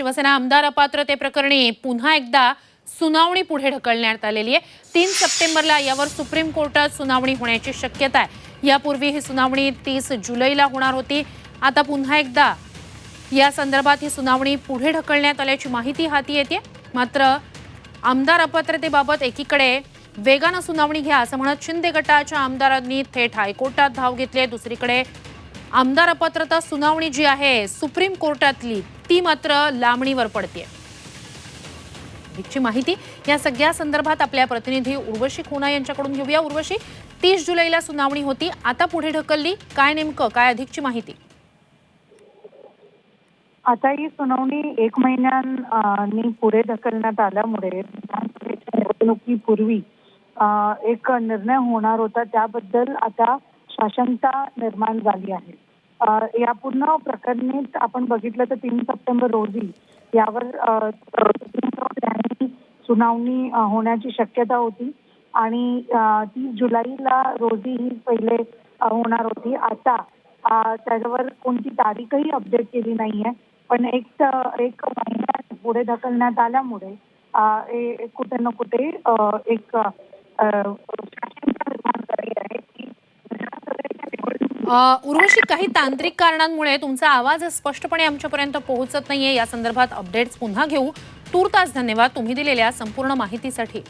शिवसेना आमदार अपात्रते प्रकरणी पुन्हा एकदा सुनावणी पुढे ढकलण्यात आलेली आहे. तीन सप्टेंबरला यावर सुप्रीम कोर्टात सुनावणी होण्याची शक्यता आहे. यापूर्वी ही सुनावणी तीस जुलैला होणार होती. आता पुन्हा एकदा या संदर्भात ही सुनावणी पुढे ढकलण्यात आल्याची माहिती हाती येते. मात्र आमदार अपात्रतेबाबत एकीकडे वेगानं सुनावणी घ्या असं म्हणत शिंदे गटाच्या आमदारांनी थेट हायकोर्टात धाव घेतली दुसरीकडे आमदार अपात्रता सुनावणी जी आहे सुप्रीम कोर्टातली ती मात्र लांबणीवर पडते माहिती या सगळ्या संदर्भात आपल्या प्रतिनिधी उर्वशी खुना यांच्याकडून घेऊया. उर्वशी तीस जुलैला सुनावणी होती आता पुढे ढकलली काय नेमकं काय अधिकची माहिती? आता ही सुनावणी एक महिन्यांनी पुढे ढकलण्यात आल्यामुळे विधानसभेच्या निवडणुकीपूर्वी एक निर्णय होणार होता. त्याबद्दल आता शासनता निर्माण झाली आहे. या पूर्ण प्रकरणात आपण बघितलं तर तीन सप्टेंबर रोजी यावर सुनावणी होण्याची शक्यता होती. आणि तीस जुलैला रोजी ही पहिले होणार होती. आता त्याच्यावर कोणती तारीखही अपडेट केली नाहीये. पण एक एक महिन्यात पुढे ढकलण्यात आल्यामुळे कुठे ना कुठे अ, एक अ, साशंकता निर्माण झाली आहे की विधानसभेच्या निवडणुकीत अ, उर्वशी काही तांत्रिक कारणांमुळे तुमचा आवाज स्पष्टपणे आमच्यापर्यंत पोहोचत नाहीये. या संदर्भात अपडेट्स पुन्हा घेऊ. तूर्तास धन्यवाद. तुम्ही दिलेल्या संपूर्ण माहितीसाठी.